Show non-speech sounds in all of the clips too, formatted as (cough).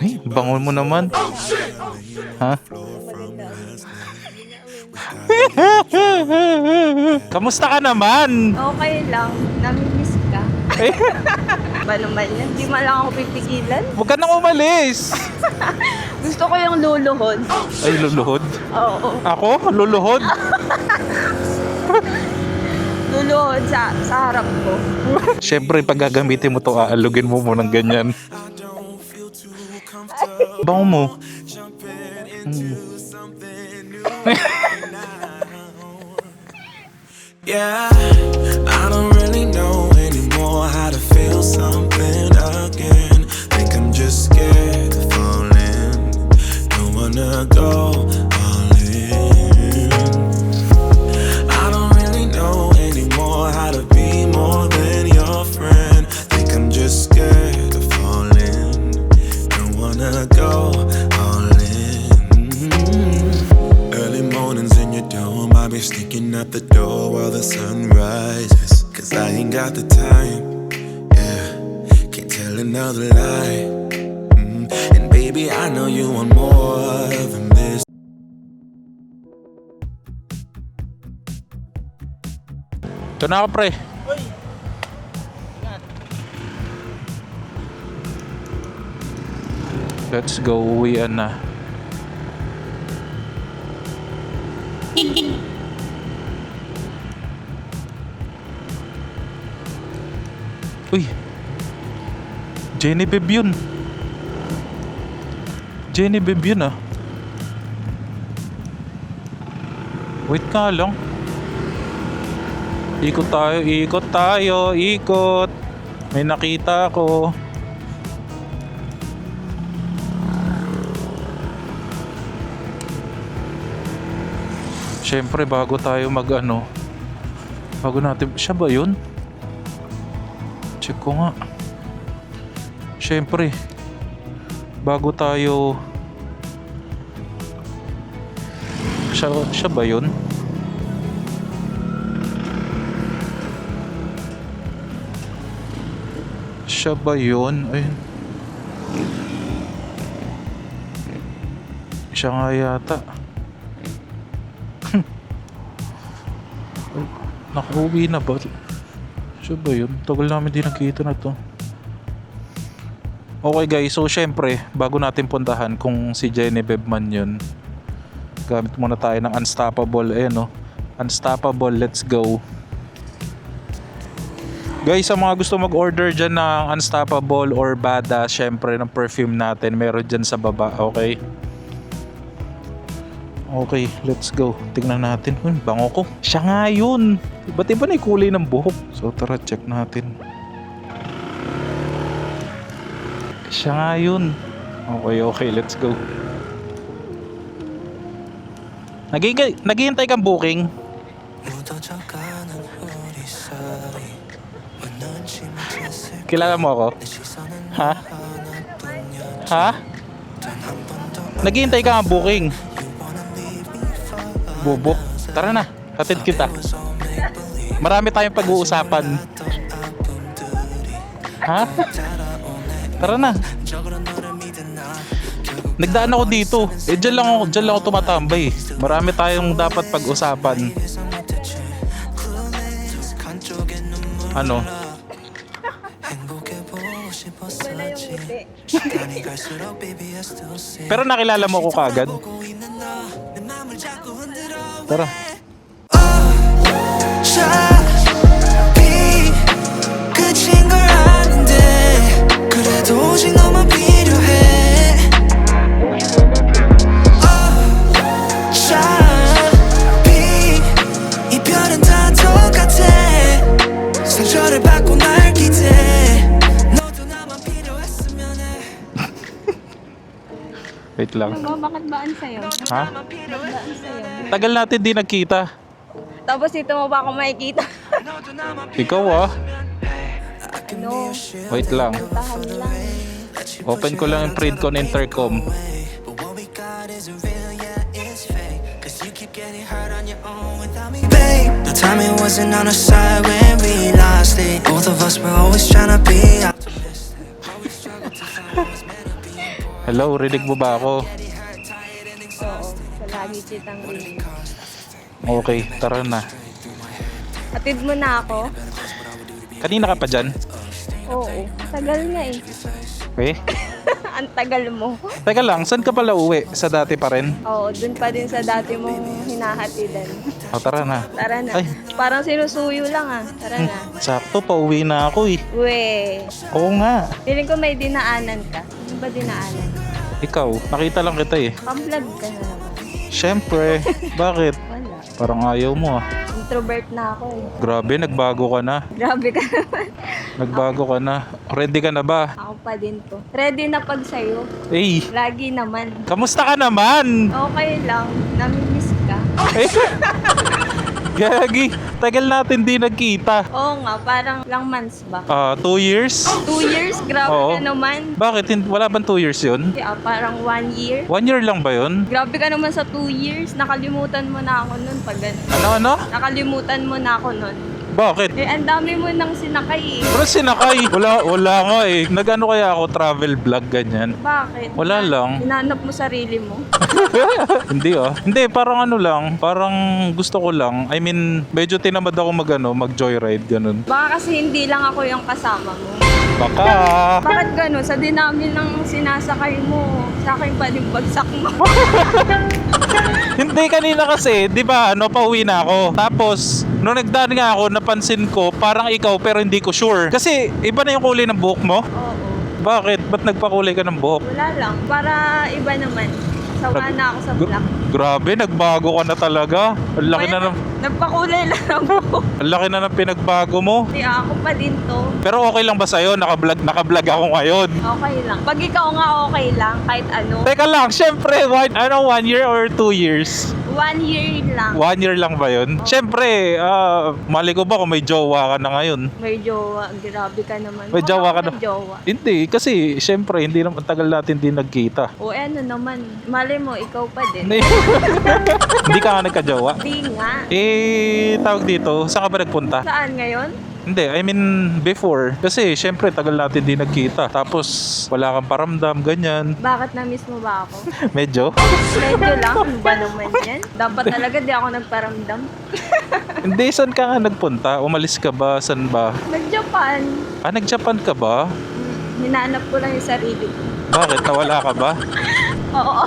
Ay, bangon mo naman. Ha? (laughs) Kamusta ka naman? Okay lang. Namimiss ka. (laughs) Ba naman yan? Di man lang ako pipigilan. huwag ka nang umalis. (laughs) Gusto ko yung luluhod. Ay, luluhod. Oo. Ako? Luluhod? Luluhod sa, sa harap ko. Siyempre, pag gagamitin mo to, aalugin mo mo ng ganyan. Bango mo. Hmm. Yeah, sun rises. Cause I ain't got the time, yeah. Can't tell another lie. Mm, And baby, I know you want more than this. Ito na ako, pre. Let's go, uwian na. Genevieve yun. Genevieve yun ah. Wait ka lang. Ikot tayo, ikot tayo, ikot. May nakita ako. Siyempre, bago tayo mag ano, bago natin, siya ba yun? Check ko nga. Siyempre, bago tayo, siya, siya ba yun? Siya ba yun? Ayun. Siya nga yata. (laughs) Nakauwi na ba? Siya ba yun? Tagal namin di nakita na to. Okay guys, so syempre, bago natin puntahan kung si Genevieve man yun, gamit muna tayo ng Unstoppable. Ayan no. Unstoppable, let's go. Guys, sa mga gusto mag-order dyan ng Unstoppable or Bada, syempre ng perfume natin, meron dyan sa baba, okay? Okay, let's go. Tingnan natin. Uy, bango ko. Siya nga yun. Ba't iba na kulay ng buhok? So tara, check natin. Siya nga yun. Okay, okay. Let's go. Naghihintay, naghihintay kang booking? Kilala mo ako? Ha? Ha? Naghihintay ka nga booking. Bubok. Tara na. Hatid kita. Marami tayong pag-uusapan. Ha? Tara na. Nagdaan ako dito. Eh, dyan lang ako, dyan lang ako tumatambay. Marami tayong dapat pag-usapan. Ano? Pero nakilala mo ko kagad. Tara. Oh, Wait lang. Ano, bakit baan sa'yo? Ha? Baan sa'yo? Tagal natin di nagkita. Tapos dito mo pa ako makikita. Ikaw ah. No. Wait lang. Lang. Open ko lang yung print ko intercom. Babe, the wasn't on our side when we lost it. Both of us were always trying to be Hello, rinig mo ba ako? Oo, kitang rinig. Okay, tara na. Atid mo na ako? Kanina ka pa dyan? Oo, tagal nga eh. Eh? (laughs) Ang tagal mo. Teka lang, saan ka pala uwi? Sa dati pa rin? Oo, dun pa din sa dati mong hinahatidan. O, tara na. Tara na. Ay. Parang sinusuyo lang ah. Tara na. Sakto, pauwi na ako eh. We. Oo nga. Feeling ko may dinaanan ka. Ano ba dinaanan? Ikaw, nakita lang kita eh. Pamvlog ka na naman. Siyempre, (laughs) bakit? Wala. Parang ayaw mo ah. Introvert na ako eh. Grabe, nagbago ka na. Grabe ka naman. Nagbago ka na. Ready ka na ba? Ako pa din to. Ready na pag sa'yo. Eh, Lagi naman. kamusta ka naman? Okay lang. Namimiss ka. Eh, (laughs) Gagi, tagal natin di nagkita. Oo nga, parang lang months ba? Ah, two years? Two years? Grabe Oo. ka naman. Bakit? Hin- Wala bang two years yun? Hindi ah, parang one year. One year lang ba yun? Grabe ka naman sa two years. Nakalimutan mo na ako nun pag ganun. Ano, ano? Nakalimutan mo na ako nun. Bakit? Eh, ang dami mo nang sinakay eh. Pero sinakay. Wala, wala nga eh. Nagano kaya ako travel vlog ganyan? Bakit? Wala lang. Hinanap mo sarili mo. (laughs) Hindi ah. Hindi, parang ano lang. Parang gusto ko lang. I mean, medyo tinamad ako mag, ano, mag joyride, ganun. Baka kasi hindi lang ako yung kasama mo. Baka. Bakit gano'n? Sa dinami ng sinasakay mo, sa akin pa din bagsak mo. (laughs) Hindi kanina kasi, 'di ba, ano, pauwi na ako. Tapos nung nagdaan nga ako, napansin ko parang ikaw pero hindi ko sure. Kasi iba na yung kulay ng buhok mo. Oo. Bakit? Ba't nagpakulay ka ng buhok? Wala lang. Para iba naman. Sawa na ako sa black. grabe, nagbago ka na talaga. Ang laki na ng Nagpakulay lang ang buhok. ang laki na ng pinagbago mo. Hindi, ako pa din to. Pero okay lang ba sa'yo? Naka-vlog, naka-vlog ako ngayon. Okay lang. Pag ikaw nga okay lang, kahit ano. Teka lang, syempre, one, ano, one year or two years? One year lang. One year lang ba yun? Syempre, ah, mali ko ba kung may jowa ka na ngayon? May jowa. Grabe ka naman. May Mukha jowa ka na. jowa. Hindi, kasi syempre, hindi naman tagal natin din nagkita. O eh, ano naman. Mali mo, ikaw pa din. Hindi (laughs) Hindi ka nga nagkajowa. Di nga. Eh, tawag dito, saan ka ba nagpunta? Saan ngayon? Hindi, I mean before. Kasi syempre, tagal natin din nagkita. Tapos, wala kang paramdam, ganyan. Bakit na-miss mo ba ako? (laughs) Medyo. Medyo lang. Ano ba naman yan? Dapat talaga di ako nagparamdam. (laughs) Hindi, saan ka nga nagpunta? Umalis ka ba? Saan ba? Nag-Japan. Ah, nag-Japan ka ba? Hinahanap ko lang yung sarili ko. Bakit? Nawala ka ba? (laughs) Oo.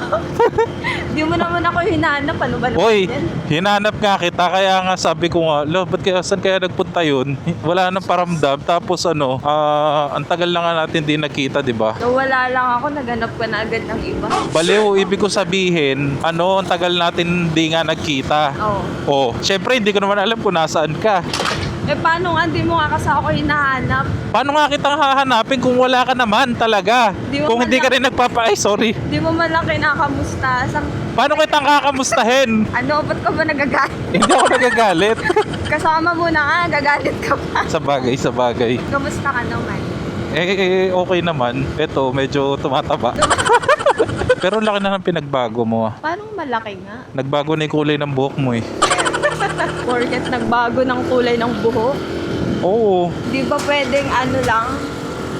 Di mo naman ako hinahanap. Ano ba naman Hoy, yan? hinanap nga kita. Kaya nga sabi ko nga, lo, ba't kaya, saan kaya nagpunta yun? (laughs) Wala nang paramdam. Tapos ano, ah, ang tagal na nga natin di nakita, di ba? So, wala lang ako. Naganap ka na agad ng iba. Baliw, ibig ko sabihin, ano, ang tagal natin di nga nagkita. Oo. Oh, syempre hindi ko naman alam kung nasaan ka. Eh, paano nga? Di mo nga kasi ako hinahanap. Paano nga kitang hahanapin kung wala ka naman talaga? Di Kung hindi ka rin nagpapa... Ay, sorry. Di mo man lang kinakamusta. Sa, Paano kitang kakamustahin? ano, ba't ka ba nagagalit? (laughs) hindi ako nagagalit. Kasama mo na nga, gagalit ka pa. sa bagay, sa bagay. Kamusta ka naman? Eh, eh, okay naman. Ito, medyo tumataba. (laughs) Pero laki na ng pinagbago mo. ah. Paano malaki nga? Nagbago na yung kulay ng buhok mo eh. Porket nagbago ng kulay ng buhok. Oo, Di ba pwedeng ano lang,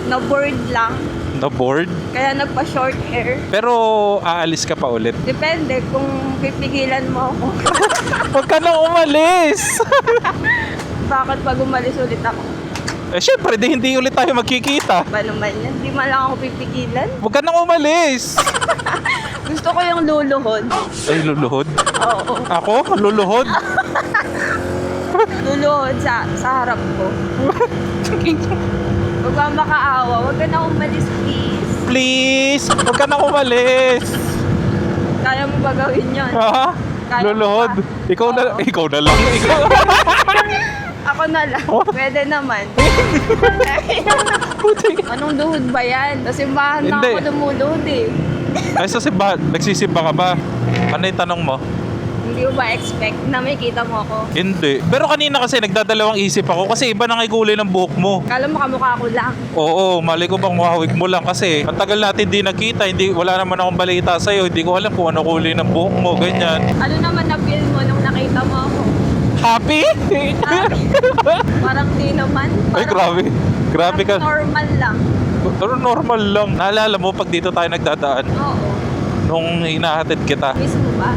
na board lang, na bored. kaya nagpa-short hair? Pero aalis ka pa ulit. Depende kung pipigilan mo ako. (laughs) Huwag ka nang umalis! (laughs) Bakit pag umalis ulit ako? eh syempre, di hindi ulit tayo magkikita. Ba naman yan? Di man lang ako pipigilan. Huwag ka nang umalis! (laughs) Gusto ko yung luluhod. Ay, luluhod. Oo. Ako? Luluhod? Luluhod sa, sa harap ko. (laughs) Huwag ka makaawa. Huwag ka na umalis, please. Please! Huwag ka nang umalis! Kaya mo ba gawin yun? Ha? Kaya mo Luluhod? ba? Ikaw na, Oo. ikaw na lang. Ikaw. (laughs) Ako na lang. Oh. Pwede naman. (laughs) Anong luhod ba yan? Sa simbahan na Hindi. ako lumuluhod eh. Ay, sa simba, nagsisimba ka ba? Ano yung tanong mo? Hindi mo ba expect na may kita mo ako? Hindi. Pero kanina kasi nagdadalawang isip ako kasi iba na nga kulay ng buhok mo. Kala mo kamukha ko lang. Oo, mali ko bang makahawig mo lang kasi ang tagal natin di nakita, hindi, wala naman akong balita sa'yo, hindi ko alam kung ano kulay ng buhok mo, ganyan. Ano naman na-feel mo nung nakita mo ako? Happy? Ah, (laughs) parang di naman. Ay, Parang- grabe. Grabe ka. parang Normal lang. Pero normal lang. Naalala mo pag dito tayo nagdadaan Oo. Nung hinahatid kita. Ba?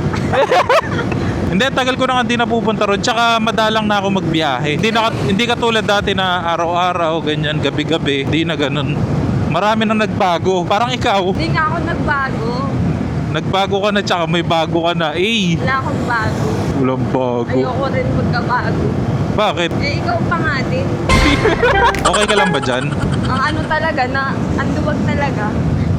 (laughs) Hindi, tagal ko na nga hindi napupunta ron. Tsaka madalang na ako magbiyahe. Hindi, na, hindi katulad dati na araw-araw, ganyan, gabi-gabi. Hindi na ganun. Marami nang nagbago. Parang ikaw, Hindi nga ako nagbago. nagbago ka na tsaka may bago ka na. Eh, Wala akong bago. walang bago. Ayoko rin magkabago. Bakit? Eh, ikaw pa nga din. (laughs) Okay ka lang ba dyan? Ang ano talaga na, ang duwag talaga.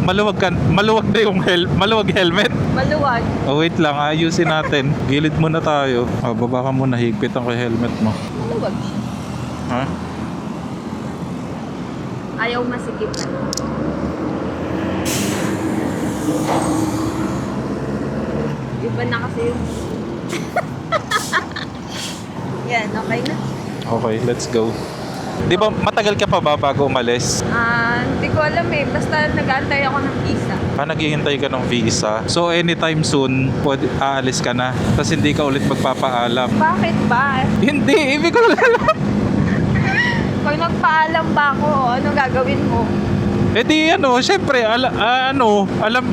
Maluwag, ka, maluwag na yung hel maluwag helmet. Maluwag. Oh, wait lang, ayusin natin. Gilid muna tayo. Oh, baba ka muna, higpit ang kay helmet mo. Maluwag siya. Ha? Ayaw masikip ano. Iba na kasi yung... (laughs) Yan, okay na. Okay, let's go. Di ba matagal ka pa ba bago umalis? Ah, hindi ko alam eh. Basta nag-aantay ako ng visa. Ah, naghihintay ka ng visa. So anytime soon, pwede, aalis ka na. Tapos hindi ka ulit magpapaalam. Bakit ba? Hindi, ibig ko lang. (laughs) Pag nagpaalam ba ako, ano gagawin mo? eh di ano, syempre, ala, ah, ano, alam,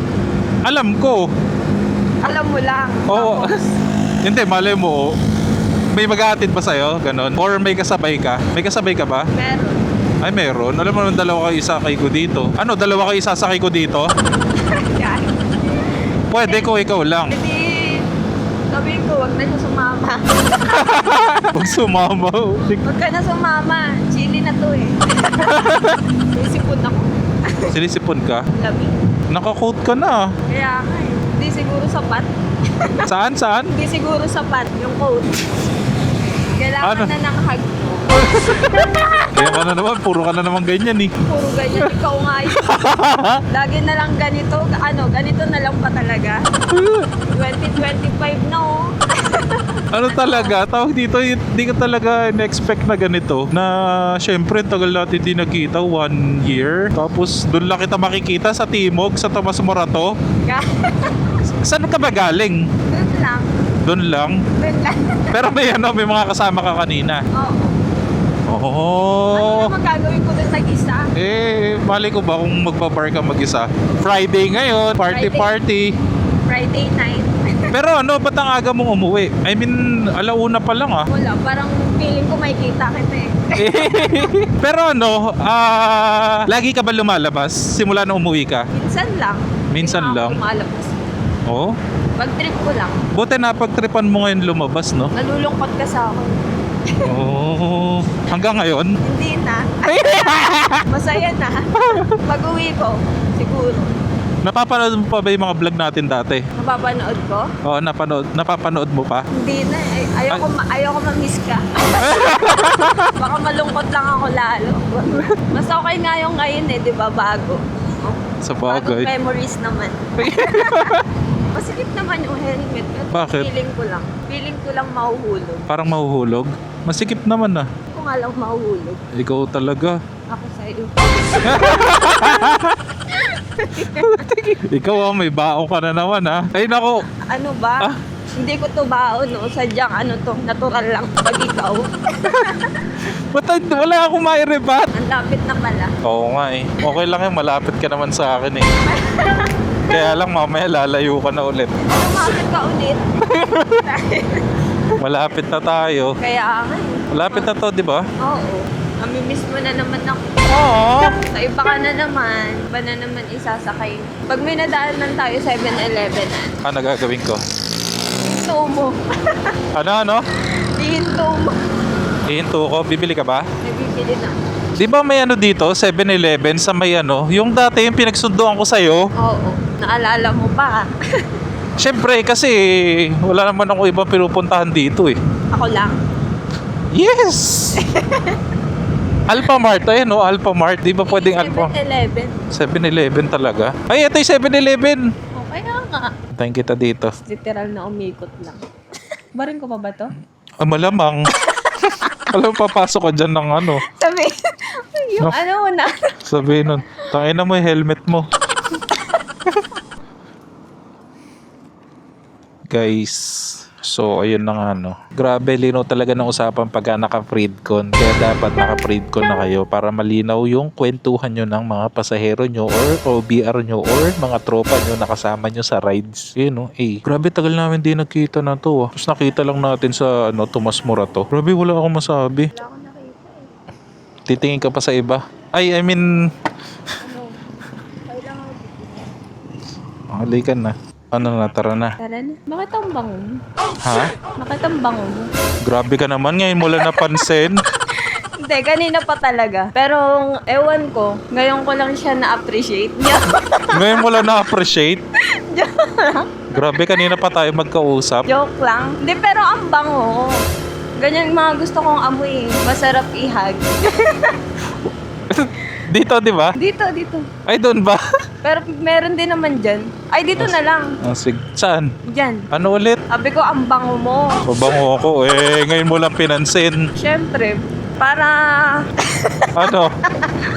alam ko. Alam mo lang. Oo. Tapos, hindi, malay mo. May mag-aatid ba sa'yo? Ganon? Or may kasabay ka? May kasabay ka ba? meron. Ay, meron. Alam mo naman, dalawa kayo isasakay ko dito. Ano, dalawa kayo isasakay ko dito? Yan. (laughs) Pwede ko, ikaw lang. Hindi, sabihin ko, wag na siya sumama. (laughs) Pag sumama. Wag ka na sumama. Chili na to eh. (laughs) Isipon ako. Sinisipon ka? Lamig. Naka-coat ka na. Kaya nga eh. Hindi siguro sapat. Saan, saan? Hindi siguro sapat yung coat. Kailangan Ano? na ng hug. (laughs) Kaya ka na naman, puro ka na naman ganyan eh. Puro ganyan. Ikaw nga yun. (laughs) Lagi na lang ganito. Ano, ganito na lang pa talaga. 2025 na oh. (laughs) Ano talaga, tawag dito, hindi ka talaga in-expect na ganito. Na syempre, tagal natin hindi nakita, one year. Tapos doon lang kita makikita sa Timog, sa Tomas Morato. Saan ka ba galing? Doon lang. Doon lang. (laughs) Pero may ano, may mga kasama ka kanina. Oo. Oh. Ano naman gagawin ko doon nag-isa? Eh, mali ko ba kung magpa-bar ka mag-isa? Friday ngayon, party Friday. party. Friday night. (laughs) Pero ano, ba't ang aga mong umuwi? I mean, alauna pa lang ah. Wala, parang feeling ko may kita kita eh. (laughs) Pero ano, ah, lagi ka ba lumalabas simula na umuwi ka? Minsan lang. Minsan lang? ako Lumalabas. Oo. Pag trip ko lang. Buti napagtripan mo ngayon lumabas, no? Nalulungkot ka sa akin. Oo. Hanggang ngayon? Hindi na. (laughs) Masaya na. Pag uwi ko, siguro. Napapanood mo pa ba yung mga vlog natin dati? Mapapanood ko? Oo, napanood, napapanood mo pa? Hindi na. Ay, ayoko, ma- ayoko ma-miss ka. (laughs) Baka malungkot lang ako lalo. Mas okay nga yung ngayon eh, di ba? Bago. Sa Bagong bagay. memories naman. (laughs) Masikip naman yung helmet. Bakit? Feeling ko lang. Feeling ko lang mahuhulog. Parang mahuhulog. Masikip naman ah. Ako nga lang mahuhulog. Ikaw talaga. Ako sa'yo. (laughs) Ikaw ah, may baon ka na naman ah. Ay nako, Ano ba? Ah? Hindi ko to baon, no? Sadyang ano to, natural lang pag ikaw. (laughs) ba't wala akong mairebat? Ang lapit na pala. Oo nga eh. Okay lang yan, malapit ka naman sa akin eh. (laughs) Kaya lang mamaya lalayo ka na ulit. Lumapit ka ulit. (laughs) Malapit na tayo. Kaya nga eh. Malapit na to, di ba? Oo. Namimiss mo na naman ako. Oo. Sa iba ka na naman. Iba na naman isasakay. Pag may nadaanan tayo 7-Eleven, Ano gagawin ko? hinto mo. (laughs) Ano, ano? Hinto mo. Ihinto ko. Bibili ka ba? Nabibili na. Di ba may ano dito, 7-Eleven sa may ano? Yung dati yung pinagsunduan ko sa'yo. Oo. Naalala mo pa. (laughs) Siyempre, kasi wala naman ako ibang pinupuntahan dito eh. Ako lang. Yes! (laughs) Alpha Mart, ayun no, Alpha Mart. Di ba pwedeng Alpha? 7-Eleven. 7-Eleven talaga. Ay, ito yung 7-Eleven. Okay nga nga. Tayo kita dito. Literal na umikot lang. Barin ko pa ba to? Ah, malamang. (laughs) Alam, papasok ka dyan ng ano. Sabi, yung No. ano na. Sabihin nun, tangin na mo yung helmet mo. (laughs) Guys, So, ayun na nga, no. Grabe, lino talaga ng usapan pagka naka-freedcon. Kaya dapat naka-freedcon na kayo para malinaw yung kwentuhan nyo ng mga pasahero nyo or OBR nyo or mga tropa nyo na kasama nyo sa rides. Yun, no. Eh, grabe, tagal namin di nagkita na to. ah. Tapos nakita lang natin sa, ano, Tomas Morato. Grabe, wala akong masabi. Wala akong nakita. Titingin ka pa sa iba. Ay, I mean, Ano? Halikan na. Ano na, tara na. Tara na. Bakit ang bango mo? Ha? Bakit ang bango mo? Grabe ka naman, ngayon mo lang napansin. (laughs) Hindi, kanina pa talaga. Pero, ewan ko, ngayon ko lang siya na-appreciate niya. (laughs) ngayon mo lang na-appreciate. Grabe, kanina pa tayo magkausap. Joke lang. Hindi, pero ang bango. Ganyan mga gusto kong amoy. Masarap ihag. (laughs) Dito, di ba? Dito, dito. Ay, doon ba? Pero meron din naman dyan. Ay, dito na lang. Ah, sig- Saan? Dyan. Ano ulit? Sabi ko, ang bango mo. Mabango ako. Eh, ngayon mo lang pinansin. Siyempre, para... (laughs) Ano?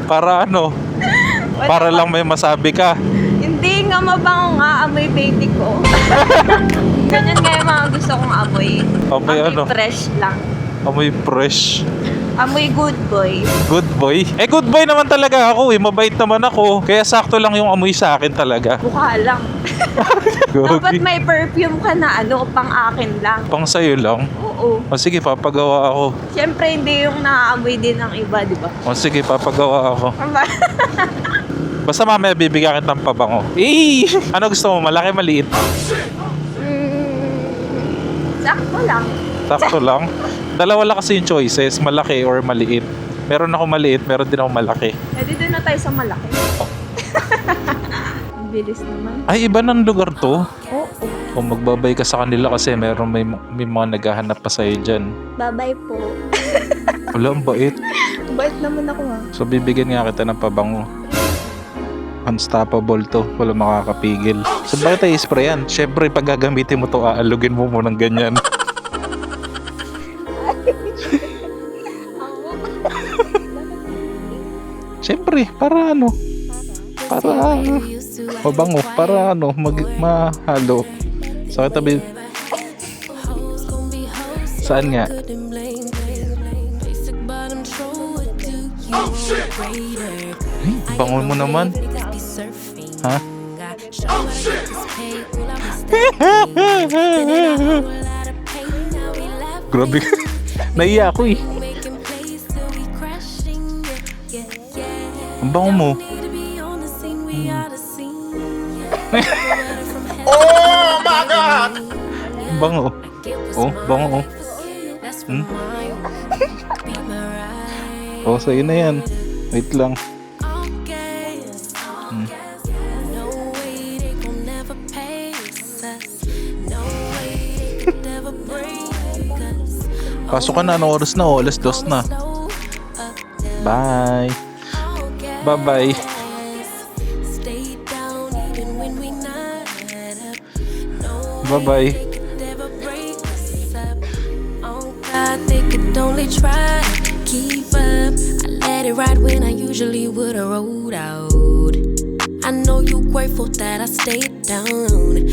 Para ano? Para lang may masabi ka. Hindi nga mabango nga, amoy baby ko. (laughs) Ganyan nga yung mga gusto kong amoy. Amoy ano? fresh lang. Amoy fresh. Amoy good boy. Good boy. Eh, good boy naman talaga ako eh. Mabait naman ako. Kaya sakto lang yung amoy sa akin talaga. (laughs) Mukha lang. (laughs) Dapat may perfume ka na ano, pang akin lang. Pang sa'yo lang. Oo. O sige, papagawa ako. Siyempre, hindi yung naaamoy din ng iba, di ba? O sige, papagawa ako. (laughs) Basta mamaya bibigyan kita ng pabango. Eh! Ano gusto mo? Malaki, maliit? Sakto lang. Sakto lang. Dalawa lang kasi yung choices, malaki or maliit. Meron ako maliit, meron din ako malaki. Eh, dito na tayo sa malaki. (laughs) Ang bilis naman. Ay, iba ng lugar to. Oo. Kung magbabay ka sa kanila kasi meron may, may mga naghahanap pa sa'yo dyan. Bye-bye po. (laughs) Wala, ang bait. Bait naman ako ha. So, bibigyan nga kita ng pabango. Unstoppable to. Wala makakapigil. So, bakit tayo sprayan? Siyempre, pag gagamitin mo to, aalugin mo mo ng ganyan. (laughs) Siyempre, para ano? Para? Mabango. Para ano? Mag mahalo. Sa katabi. Saan nga? Ay, bango mo naman. Ha? (laughs) Grabe. (laughs) Naiya ako eh. Ang bango mo. (laughs) Oh my God! Ang bango. Oh, bango oh. Hmm? Oh, sa'yo na yan. Wait lang. Hmm. (laughs) Pasok ka na. Anong oras na? Oh, alas dos na. Bye. Bye-bye. God, they could only try to keep up. I let it ride when I usually would have rolled out. I know you grateful that I stayed down.